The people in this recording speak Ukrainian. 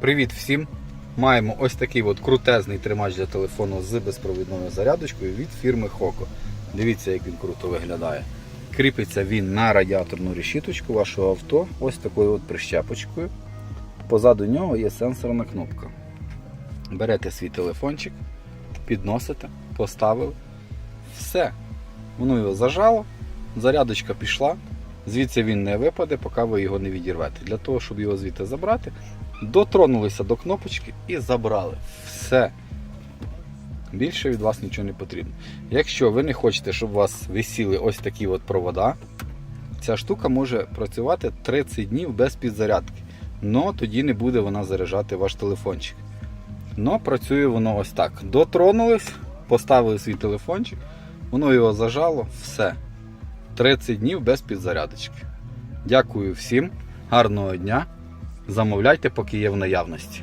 Привіт всім! Маємо ось такий от крутезний тримач для телефону з безпровідною зарядочкою від фірми Хоко. Дивіться, як він круто виглядає. Кріпиться він на радіаторну решіточку вашого авто, ось такою от прищепочкою. Позаду нього є сенсорна кнопка. Берете свій телефончик, підносите, поставили. Все. Воно його зажало, зарядочка пішла. Звідси він не випаде, поки ви його не відірвете. Для того, щоб його звідти забрати, дотронулися до кнопочки і забрали. Все. Більше від вас нічого не потрібно. Якщо ви не хочете, щоб у вас висіли ось такі от провода, ця штука може працювати 30 днів без підзарядки. Но тоді не буде вона заряджати ваш телефончик. Но працює воно ось так. Дотронулись, поставили свій телефончик, воно його зажало, все. 30 днів без підзарядочки. Дякую всім, гарного дня. Замовляйте, поки є в наявності.